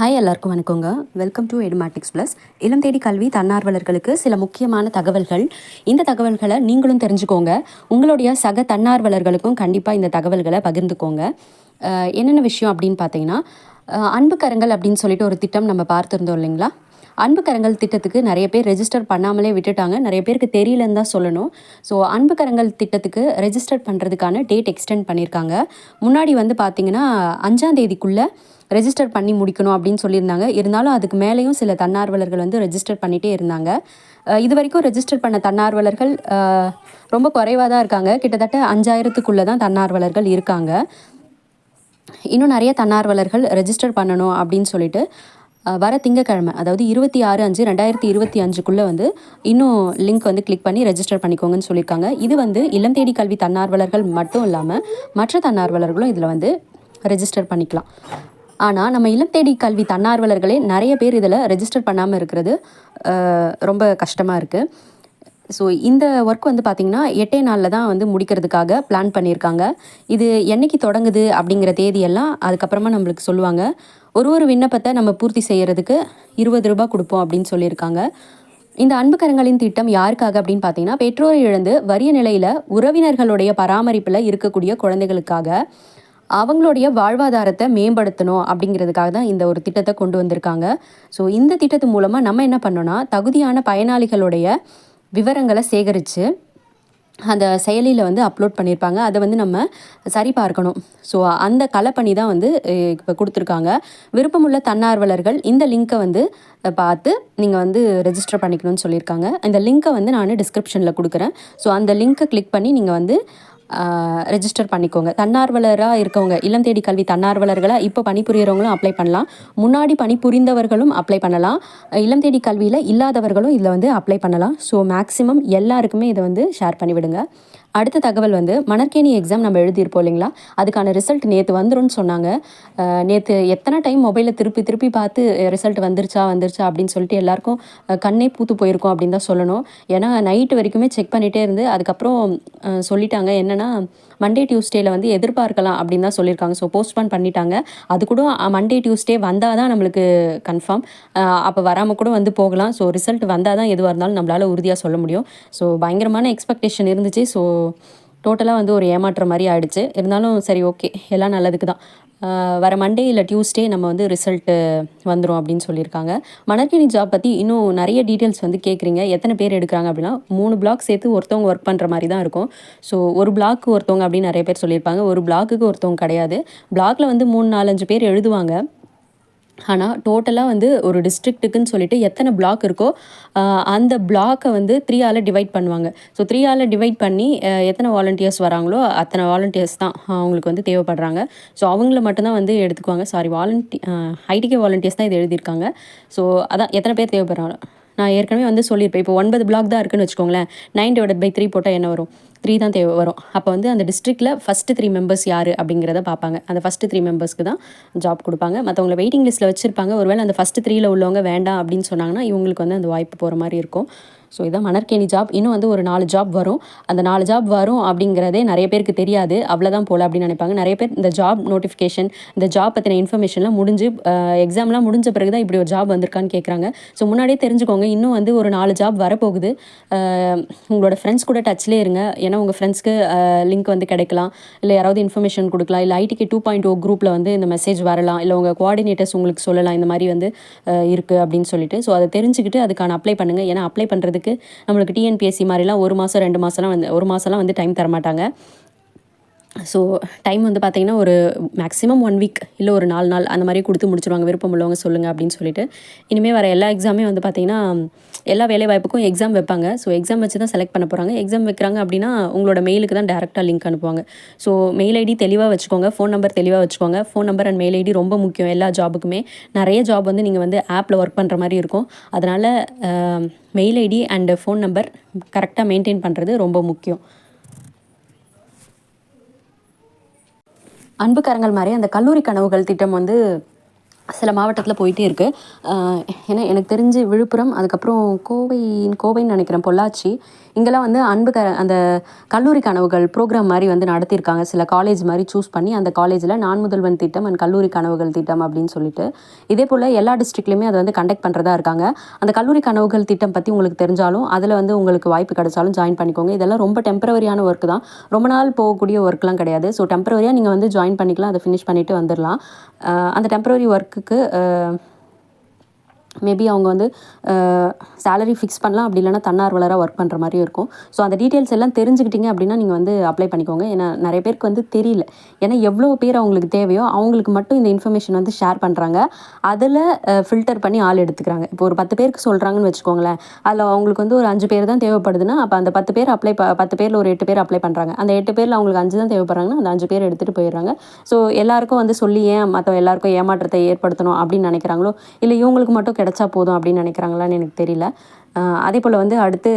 Hi எல்லாருக்கும் வணக்கங்க. Welcome to Edumatics plus இளம் தேடி கல்வி தன்னார்வலர்களுக்கு சில முக்கியமான தகவல்கள். இந்த தகவல்களை நீங்களும் தெரிஞ்சுக்கோங்க. உங்களுடைய சக தன்னார்வலர்களுக்கும் கண்டிப்பாக இந்த தகவல்களை பகிர்ந்துக்கோங்க. என்னென்ன விஷயம் அப்படின்னு பார்த்தீங்கன்னா அன்புக்கரங்கள் அன்பு கரங்கள் அப்படின்னு சொல்லிட்டு ஒரு திட்டம் நம்ம பார்த்துருந்தோம் இல்லைங்களா? அன்பு கரங்கள் திட்டத்துக்கு நிறைய பேர் ரெஜிஸ்டர் பண்ணாமலே விட்டுட்டாங்க. நிறைய பேருக்கு தெரியலன்னு தான் சொல்லணும். ஸோ அன்பு கரங்கள் திட்டத்துக்கு ரெஜிஸ்டர் பண்ணுறதுக்கான டேட் எக்ஸ்டெண்ட் பண்ணியிருக்காங்க. முன்னாடி வந்து பார்த்தீங்கன்னா அஞ்சாம் தேதிக்குள்ளே ரெஜிஸ்டர் பண்ணி முடிக்கணும் அப்படின்னு சொல்லியிருந்தாங்க. இருந்தாலும் அதுக்கு மேலேயும் சில தன்னார்வலர்கள் வந்து ரெஜிஸ்டர் பண்ணிகிட்டே இருந்தாங்க. இது வரைக்கும் ரெஜிஸ்டர் பண்ண தன்னார்வலர்கள் ரொம்ப குறைவாக தான் இருக்காங்க. கிட்டத்தட்ட அஞ்சாயிரத்துக்குள்ளே தான் தன்னார்வலர்கள் இருக்காங்க. இன்னும் நிறைய தன்னார்வலர்கள் ரெஜிஸ்டர் பண்ணணும் அப்படின்னு சொல்லிட்டு வர திங்கக்கிழமை அதாவது இருபத்தி ஆறு அஞ்சு ரெண்டாயிரத்தி இருபத்தி அஞ்சுக்குள்ளே வந்து இன்னும் லிங்க் வந்து கிளிக் பண்ணி ரெஜிஸ்டர் பண்ணிக்கோங்கன்னு சொல்லியிருக்காங்க. இது வந்து இல்லம் தேடி கல்வி தன்னார்வலர்கள் மட்டும் இல்லாமல் மற்ற தன்னார்வலர்களும் இதில் வந்து ரெஜிஸ்டர் பண்ணிக்கலாம். ஆனால் நம்ம இல்லம் தேடி கல்வி தன்னார்வலர்களே நிறைய பேர் இதில் ரெஜிஸ்டர் பண்ணாமல் இருக்கிறது ரொம்ப கஷ்டமாக இருக்குது ஸோ இந்த ஒர்க் வந்து பார்த்திங்கன்னா எட்டே நாளில் தான் வந்து முடிக்கிறதுக்காக பிளான் பண்ணியிருக்காங்க இது என்னைக்கு தொடங்குது அப்படிங்கிற தேதியெல்லாம் அதுக்கப்புறமா நம்மளுக்கு சொல்லுவாங்க. ஒரு ஒரு விண்ணப்பத்தை நம்ம பூர்த்தி செய்கிறதுக்கு இருபது ரூபா கொடுப்போம் அப்படின்னு சொல்லியிருக்காங்க. இந்த அன்பு கரங்களின் திட்டம் யாருக்காக அப்படின்னு பார்த்தீங்கன்னா பெற்றோரை இழந்து வறிய நிலையில் உறவினர்களுடைய பராமரிப்பில் இருக்கக்கூடிய குழந்தைகளுக்காக அவங்களுடைய வாழ்வாதாரத்தை மேம்படுத்தணும் அப்படிங்கிறதுக்காக தான் இந்த ஒரு திட்டத்தை கொண்டு வந்திருக்காங்க. ஸோ இந்த திட்டத்து மூலமாக நம்ம என்ன பண்ணோன்னா தகுதியான பயனாளிகளுடைய விவரங்களை சேகரித்து அந்த செயலியில் வந்து அப்லோட் பண்ணியிருப்பாங்க அதை வந்து நம்ம சரி பார்க்கணும் ஸோ அந்த கலைப்பணி தான் வந்து இப்போ கொடுத்துருக்காங்க. விருப்பமுள்ள தன்னார்வலர்கள் இந்த லிங்க்கை வந்து பார்த்து நீங்கள் வந்து ரெஜிஸ்டர் பண்ணிக்கணும்னு சொல்லியிருக்காங்க இந்த லிங்க்கை வந்து நான் டிஸ்கிரிப்ஷனில் கொடுக்குறேன். ஸோ அந்த லிங்க்கை கிளிக் பண்ணி நீங்கள் வந்து ரெஜிஸ்டர் பண்ணிக்கோங்க. தன்னார்வலராக இருக்கவங்க இல்லம் தேடி கல்வி தன்னார்வலர்களாக இப்போ பணிபுரியறவங்களும் அப்ளை பண்ணலாம். முன்னாடி பணிபுரிந்தவர்களும் அப்ளை பண்ணலாம். இல்லம் தேடி கல்வியில் இல்லாதவர்களும் இதில் வந்து அப்ளை பண்ணலாம். ஸோ மேக்ஸிமம் எல்லாருக்குமே இதை வந்து ஷேர் பண்ணிவிடுங்க. அடுத்த தகவல் வந்து மணற்கேணி எக்ஸாம் நம்ம எழுதியிருப்போம் இல்லைங்களா? அதுக்கான ரிசல்ட் நேற்று வந்துரும்னு சொன்னாங்க. நேற்று எத்தனை டைம் மொபைலில் திருப்பி திருப்பி பார்த்து ரிசல்ட் வந்துருச்சா வந்துருச்சா அப்படின்னு சொல்லிட்டு எல்லாருக்கும் கண்ணே பூத்து போயிருக்கும் அப்படின்னு தான் சொல்லணும். ஏன்னா நைட்டு வரைக்குமே செக் பண்ணிகிட்டே இருந்து அதுக்கப்புறம் சொல்லிட்டாங்க என்னென்னா மண்டே டியூஸ்டேல வந்து எதிர்பார்க்கலாம் அப்படின்னு தான் சொல்லியிருக்காங்க. ஸோ போஸ்ட்பான் பண்ணிட்டாங்க. அது கூட மண்டே டியூஸ்டே வந்தால் தான் நம்மளுக்கு கன்ஃபார்ம் அப்போ வராமல் கூட வந்து போகலாம். ஸோ ரிசல்ட் வந்தால் தான் எதுவாக இருந்தாலும் நம்மளால் உறுதியாக சொல்ல முடியும். ஸோ பயங்கரமான எக்ஸ்பெக்டேஷன் இருந்துச்சு. ஸோ டோட்டலாக வந்து ஒரு ஏமாற்ற மாதிரி ஆகிடுச்சு இருந்தாலும் சரி ஓகே எல்லாம் நல்லதுக்கு தான் வர மண்டே இல்லை டியூஸ்டே நம்ம வந்து ரிசல்ட்டு வந்துடும் அப்படின்னு சொல்லியிருக்காங்க. மணற்கிணி ஜாப் பற்றி இன்னும் நிறைய டீட்டெயில்ஸ் வந்து கேட்குறீங்க எத்தனை பேர் எடுக்கிறாங்க அப்படின்னா மூணு பிளாக் சேர்த்து ஒருத்தவங்க ஒர்க் பண்ணுற மாதிரி தான் இருக்கும். ஸோ ஒரு பிளாக்கு ஒருத்தவங்க அப்படின்னு நிறைய பேர் சொல்லியிருப்பாங்க. ஒரு பிளாக்குக்கு ஒருத்தவங்க கிடையாது. பிளாக்ல வந்து மூணு நாலஞ்சு பேர் எழுதுவாங்க. ஆனால் டோட்டலாக வந்து ஒரு டிஸ்ட்ரிக்ட்டுக்குன்னு சொல்லிட்டு எத்தனை பிளாக் இருக்கோ அந்த பிளாக்கை வந்து த்ரீ ஆளை டிவைட் பண்ணுவாங்க. ஸோ த்ரீ ஆளை டிவைட் பண்ணி எத்தனை வாலண்டியர்ஸ் வராங்களோ அத்தனை வாலண்டியர்ஸ் தான் அவங்களுக்கு வந்து தேவைப்படுறாங்க. ஸோ அவங்கள மட்டும்தான் வந்து எடுத்துக்குவாங்க. சாரி வாலண்டி ஐடிகே வாலண்டியர்ஸ் தான் இது எழுதியிருக்காங்க. ஸோ அதான் எத்தனை பேர் தேவைப்படுறாங்க நான் ஏற்கனவே வந்து சொல்லியிருப்பேன். இப்போ ஒன்பது பிளாக் தான் இருக்குன்னு வச்சுக்கோங்களேன். நைன் டிவைட் பை த்ரீ போட்டால் என்ன வரும்? த்ரீ தான் தேவை வரும். அப்போ வந்து அந்த டிஸ்ட்ரிக்டில் ஃபஸ்ட்டு த்ரீ மெம்பர்ஸ் யார் அப்படிங்கிறத பார்ப்பாங்க. அந்த ஃபஸ்ட்டு த்ரீ மெம்பர்ஸ்க்கு தான் ஜாப் கொடுப்பாங்க. மற்றவங்கள வெயிட்டிங் லிஸ்ட்டில் வச்சுருப்பாங்க. ஒருவேளை அந்த ஃபஸ்ட்டு த்ரீயில் உள்ளவங்க வேண்டாம் அப்படின்னு சொன்னாங்கன்னா இவங்களுக்கு வந்து அந்த வாய்ப்பு போகிற மாதிரி இருக்கும். ஸோ இதான் மணற்கேணி ஜாப் இன்னும் வந்து ஒரு நாலு ஜாப் வரும். அந்த நாலு ஜாப் வரும் அப்படிங்கிறதே நிறைய பேருக்கு தெரியாது. அவ்வளோதான் போல அப்படின்னு நினைப்பாங்க. நிறைய பேர் இந்த ஜாப் நோட்டிஃபிகேஷன் இந்த ஜாப் பற்றின இன்ஃபர்மேஷன்லாம் முடிஞ்சு எக்ஸாம்லாம் முடிஞ்ச பிறகு தான் இப்படி ஒரு ஜாப் வந்திருக்கான்னு கேட்குறாங்க ஸோ முன்னாடியே தெரிஞ்சுக்கோங்க. இன்னும் வந்து ஒரு நாலு ஜாப் வரப்போகுது. உங்களோட ஃப்ரெண்ட்ஸ் கூட டச்லேயே இருங்க. ஏன்னா உங்கள் ஃப்ரெண்ட்ஸ்க்கு லிங்க் வந்து கிடைக்கலாம். இல்லை யாராவது இன்ஃபர்மேஷன் கொடுக்கலாம். இல்லை ஐடிக்கு டூ பாயிண்ட் ஓ குரூப்பில் வந்து இந்த மெசேஜ் வரலாம். இல்லை உங்கள் கோஆர்டினேட்டர்ஸ் உங்களுக்கு சொல்லலாம். இந்த மாதிரி வந்து இருக்குது அப்படின்னு சொல்லிட்டு. ஸோ அதை தெரிஞ்சுக்கிட்டு அதுக்கான அப்ளை பண்ணுங்கள் ஏன்னா அப்ளை பண்ணுறதுக்கு நம்மளுக்கு டிஎன்பிஎஸ்சி மாதிரிலாம் ஒரு மாதம் ரெண்டு மாதம்லாம் வந்து ஒரு மாதம்லாம் வந்து டைம் தரமாட்டாங்க ஸோ டைம் வந்து பார்த்தீங்கன்னா ஒரு மேக்ஸிமம் ஒன் வீக் இல்லை ஒரு நாலு நாள் அந்த மாதிரி கொடுத்து முடிச்சிருவாங்க. விருப்பம் உள்ளவங்க சொல்லுங்கள் அப்படின்னு சொல்லிட்டு. இனிமேல் வர எல்லா எக்ஸாமே வந்து பார்த்தீங்கன்னா எல்லா வேலை வாய்ப்புக்கும் எக்ஸாம் வைப்பாங்க. ஸோ எக்ஸாம் வச்சு தான் செலக்ட் பண்ண போகிறாங்க எக்ஸாம் வைக்கிறாங்க அப்படின்னா உங்களோட மெயிலுக்கு தான் டேரெக்டாக லிங்க் அனுப்புவாங்க. ஸோ மெயில் ஐடி தெளிவாக வச்சுக்கோங்க. ஃபோன் நம்பர் தெளிவாக வச்சுக்கோங்க. Phone number and mail ID ரொம்ப முக்கியம் எல்லா ஜாபுக்குமே நிறைய ஜாப் வந்து நீங்கள் வந்து ஆப்பில் ஒர்க் பண்ணுற மாதிரி இருக்கும். அதனால் mail ID and phone number கரெக்டாக மெயின்டைன் பண்ணுறது ரொம்ப முக்கியம். அன்புக்காரங்கள் மாதிரி அந்த கல்லூரி கனவுகள் திட்டம் வந்து சில மாவட்டத்தில் போயிட்டே இருக்குது ஏன்னா எனக்கு தெரிஞ்சு விழுப்புரம் அதுக்கப்புறம் கோவை கோவைன்னு நினைக்கிறேன் பொள்ளாச்சி. இங்கெல்லாம் வந்து அன்பு க அந்த கல்லூரி கனவுகள் ப்ரோக்ராம் மாதிரி வந்து நடத்தியிருக்காங்க. சில காலேஜ் மாதிரி சூஸ் பண்ணி அந்த காலேஜில் நான் முதல்வன் திட்டம் அண்ட் கல்லூரி கனவுகள் திட்டம் அப்படின்னு சொல்லிட்டு. இதே போல் எல்லா டிஸ்ட்ரிக்ட்லேயுமே அதை வந்து கண்டக்ட் பண்ணுறதா இருக்காங்க. அந்த கல்லூரி கனவுகள் திட்டம் பற்றி உங்களுக்கு தெரிஞ்சாலும் அதில் வந்து உங்களுக்கு வாய்ப்பு கிடைச்சாலும் ஜாயின் பண்ணிக்கோங்க. இதெல்லாம் ரொம்ப டெம்பரவரியான ஒர்க் தான். ரொம்ப நாள் போகக்கூடிய ஒர்க்லாம் கிடையாது. ஸோ டெம்பரவரியாக நீங்கள் வந்து ஜாயின் பண்ணிக்கலாம். அதை ஃபினிஷ் பண்ணிவிட்டு வந்துடலாம். அந்த டெம்பரவரி ஒர்க்குக்கு மேபி அவங்க வந்து சேலரி ஃபிக்ஸ் பண்ணலாம். அப்படி இல்லைனா தன்னார்வலராக ஒர்க் பண்ணுற மாதிரியும் இருக்கும். ஸோ அந்த டீட்டெயில்ஸ் எல்லாம் தெரிஞ்சுக்கிட்டிங்க அப்படின்னா நீங்கள் வந்து அப்ளை பண்ணிக்கோங்க. ஏன்னா நிறைய பேருக்கு வந்து தெரியல. ஏன்னா எவ்வளோ பேர் அவங்களுக்கு தேவையோ அவங்களுக்கு மட்டும் இந்த இன்ஃபர்மேஷன் வந்து ஷேர் பண்ணுறாங்க அதில் ஃபில்டர் பண்ணி ஆள் எடுத்துக்கிறாங்க. இப்போ ஒரு பத்து பேருக்கு சொல்கிறாங்கன்னு வச்சுக்கோங்களேன். அதில் அவங்களுக்கு வந்து ஒரு அஞ்சு பேர் தான் தேவைப்படுதுன்னா அப்போ அந்த பத்து பேர் அப்ளை ப பத்து பேரில் ஒரு எட்டு பேர் அப்ளை பண்ணுறாங்க அந்த எட்டு பேரில் அவங்களுக்கு அஞ்சு தான் தேவைப்படுறாங்கன்னா அந்த அஞ்சு பேர் எடுத்துகிட்டு போயிடுறாங்க. ஸோ எல்லாருக்கும் வந்து சொல்லி ஏன் மற்ற எல்லாருக்கும் ஏமாற்றத்தை ஏற்படுத்தணும் அப்படின்னு நினைக்கிறாங்களோ இல்லை இவங்களுக்கு மட்டும் கிடச்சா போதும் அப்படின்னு நினைக்கிறாங்களான்னு எனக்கு தெரியல. அதே போல் வந்து அடுத்து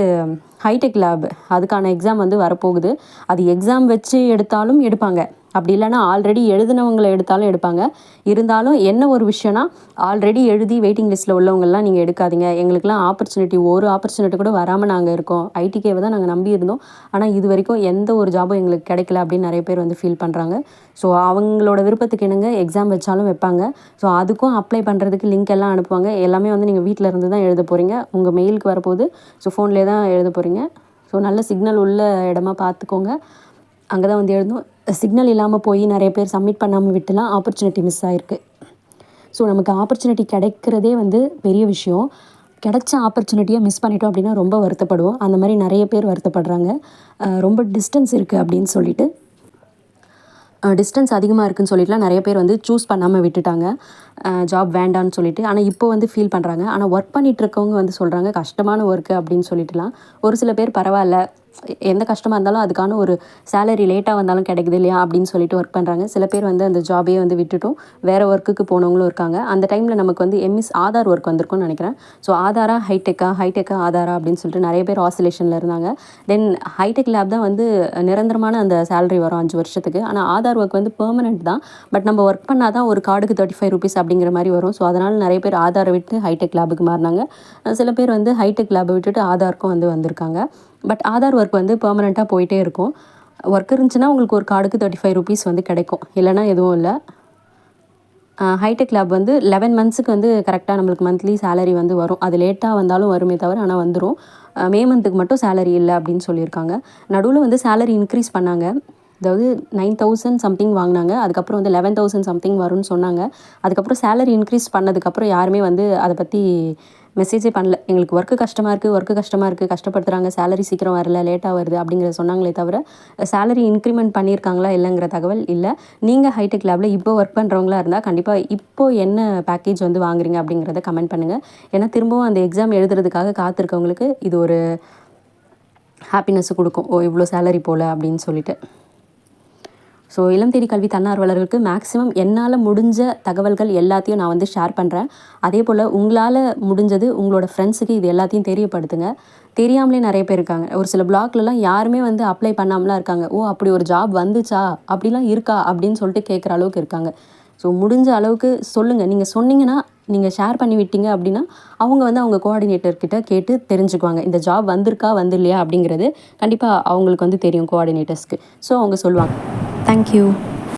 ஹைடெக் லேப் அதுக்கான எக்ஸாம் வந்து வரப்போகுது. அது எக்ஸாம் வச்சு எடுத்தாலும் எடுப்பாங்க. அப்படி இல்லைனா ஆல்ரெடி எழுதினவங்களை எடுத்தாலும் எடுப்பாங்க. இருந்தாலும் என்ன ஒரு விஷயம்னா ஆல்ரெடி எழுதி வெயிட்டிங் லிஸ்ட்டில் உள்ளவங்கள்லாம் நீங்கள் எடுக்காதீங்க. எங்களுக்குலாம் ஆப்பர்ச்சுனிட்டி ஒரு ஆப்பர்ச்சுனிட்டி கூட வராமல் நாங்கள் இருக்கோம். ஐடிகேவை தான் நாங்கள் நம்பி இருந்தோம். ஆனால் இது வரைக்கும் எந்த ஒரு ஜாபும் எங்களுக்கு கிடைக்கல அப்படின்னு நிறைய பேர் வந்து ஃபீல் பண்ணுறாங்க ஸோ அவங்களோட விருப்பத்துக்கு என்னங்க எக்ஸாம் வச்சாலும் வைப்பாங்க. ஸோ அதுக்கும் அப்ளை பண்ணுறதுக்கு லிங்க் எல்லாம் அனுப்புவாங்க. எல்லாமே வந்து நீங்கள் வீட்டில் இருந்து தான் எழுத போகிறீங்க உங்கள் மெயிலுக்கு வரப்போகுது. ஸோ ஃபோன்லேயே தான் எழுத போகிறீங்க ஸோ நல்ல சிக்னல் உள்ள இடமா பார்த்துக்கோங்க. அங்கே தான் வந்து எழுதணும் சிக்னல் இல்லாமல் போய் நிறைய பேர் சப்மிட் பண்ணாமல் விட்டுலாம் ஆப்பர்ச்சுனிட்டி மிஸ் ஆகிருக்கு ஸோ நமக்கு ஆப்பர்ச்சுனிட்டி கிடைக்கிறதே வந்து பெரிய விஷயம். கிடைச்ச ஆப்பர்ச்சுனிட்டியை மிஸ் பண்ணிட்டோம் அப்படின்னா ரொம்ப வருத்தப்படுவோம். அந்த மாதிரி நிறைய பேர் வருத்தப்படுறாங்க. ரொம்ப டிஸ்டன்ஸ் இருக்குது அப்படின்னு சொல்லிட்டு. டிஸ்டன்ஸ் அதிகமாக இருக்குதுன்னு சொல்லிட்டுலாம் நிறைய பேர் வந்து சூஸ் பண்ணாமல் விட்டுட்டாங்க. ஜாப் வேண்டான்னு சொல்லிட்டு. ஆனால் இப்போ வந்து ஃபீல் பண்ணுறாங்க ஆனால் ஒர்க் பண்ணிகிட்ருக்கவங்க வந்து சொல்கிறாங்க கஷ்டமான ஒர்க்கு அப்படின்னு சொல்லிட்டுலாம். ஒரு சில பேர் பரவாயில்ல. எந்த கஷ்டமாக இருந்தாலும் அதுக்கான ஒரு சேலரி லேட்டாக வந்தாலும் கிடைக்குது இல்லையா அப்படின்னு சொல்லிட்டு ஒர்க் பண்ணுறாங்க சில பேர் வந்து அந்த ஜாபே வந்து விட்டுட்டும். வேறு ஒர்க்குக்கு போனவங்களும் இருக்காங்க. அந்த டைமில் நமக்கு வந்து எம்இஸ் ஆதார் ஒர்க் வந்திருக்கும்னு நினைக்கிறேன். ஸோ ஆதாரா ஹைடெக்கா ஹைடெக்கா ஆதாரா அப்படின்னு சொல்லிட்டு நிறைய பேர் ஆசிலேஷனில் இருந்தாங்க. தென் ஹைடெக் லேப் தான் வந்து நிரந்தரமான அந்த சேலரி வரும் அஞ்சு வருஷத்துக்கு. ஆனால் ஆதார் ஒர்க் வந்து பெர்மனெண்ட் தான். பட் நம்ம ஒர்க் பண்ணால் தான் ஒரு கார்டுக்கு தேர்ட்டி ஃபைவ் ருபீஸ் அப்படிங்கிற மாதிரி வரும். ஸோ அதனால் நிறைய பேர் ஆதாரை விட்டு ஹைடெக் லேபுக்கு மாறினாங்க. சில பேர் வந்து ஹைடெக் லேபை விட்டுட்டு ஆதாருக்கும் வந்து வந்திருக்காங்க. பட் ஆதார் ஒர்க் வந்து பெர்மனெண்ட்டாக போயிட்டே இருக்கும். ஒர்க் இருந்துச்சுன்னா உங்களுக்கு ஒரு கார்டுக்கு தேர்ட்டி ஃபைவ் ருபீஸ் வந்து கிடைக்கும். இல்லைனா எதுவும் இல்லை. ஹைடெக் லேப் வந்து லெவன் மந்த்ஸுக்கு வந்து கரெக்டாக நம்மளுக்கு மந்த்லி சேலரி வந்து வரும். அது லேட்டாக வந்தாலும் வருமே தவிர ஆனால் வந்துடும் மே மந்த்துக்கு மட்டும் சேலரி இல்லை அப்படின்னு சொல்லியிருக்காங்க. நடுவில் வந்து சேலரி இன்க்ரீஸ் பண்ணாங்க. அதாவது நைன் தௌசண்ட் சம்திங் வாங்கினாங்க. அதுக்கப்புறம் வந்து லெவன் தௌசண்ட் சம்திங் வரும்னு சொன்னாங்க. அதுக்கப்புறம் சேலரி இன்க்ரீஸ் பண்ணதுக்கப்புறம் யாருமே வந்து அதை பற்றி மெசேஜே பண்ணல. எங்களுக்கு ஒர்க்கு கஷ்டமாக இருக்குது ஒர்க்கு கஷ்டமாக இருக்குது கஷ்டப்படுத்துகிறாங்க சேலரி சீக்கிரம் வரல லேட்டாக வருது அப்படிங்கிறத சொன்னாங்களே தவிர சேலரி இன்க்ரிமெண்ட் பண்ணியிருக்காங்களா இல்லைங்கிற தகவல் இல்லை. நீங்கள் ஹைடெக் லேபில் இப்போ ஒர்க் பண்ணுறவங்களா இருந்தால் கண்டிப்பாக இப்போ என்ன பேக்கேஜ் வந்து வாங்குறீங்க அப்படிங்கிறத கமெண்ட் பண்ணுங்கள் ஏன்னா திரும்பவும் அந்த எக்ஸாம் எழுதுறதுக்காக காத்திருக்கவங்களுக்கு இது ஒரு ஹாப்பினஸ் கொடுக்கும். ஓ இவ்வளோ சேலரி போல் அப்படின்னு சொல்லிட்டு. ஸோ இளம் தேடி கல்வி தன்னார்வலர்களுக்கு மேக்ஸிமம் என்னால் முடிஞ்ச தகவல்கள் எல்லாத்தையும் நான் வந்து ஷேர் பண்ணுறேன் அதே போல் உங்களால் முடிஞ்சது உங்களோட ஃப்ரெண்ட்ஸுக்கு இது எல்லாத்தையும் தெரியப்படுத்துங்க. தெரியாமலே நிறைய பேர் இருக்காங்க. ஒரு சில பிளாக்லலாம் யாருமே வந்து அப்ளை பண்ணாமலாம் இருக்காங்க. ஓ அப்படி ஒரு ஜாப் வந்துச்சா? அப்படிலாம் இருக்கா? அப்படின்னு சொல்லிட்டு கேட்குற அளவுக்கு இருக்காங்க. ஸோ முடிஞ்ச அளவுக்கு சொல்லுங்கள் நீங்கள் சொன்னீங்கன்னா நீங்கள் ஷேர் பண்ணி விட்டீங்க அப்படின்னா அவங்க வந்து அவங்க கோஆர்டினேட்டர்கிட்ட கேட்டு தெரிஞ்சுக்குவாங்க. இந்த ஜாப் வந்திருக்கா வந்து இல்லையா அப்படிங்கிறது கண்டிப்பாக அவங்களுக்கு வந்து தெரியும் கோஆர்டினேட்டர்ஸ்க்கு ஸோ அவங்க சொல்லுவாங்க. தேங்க்யூ.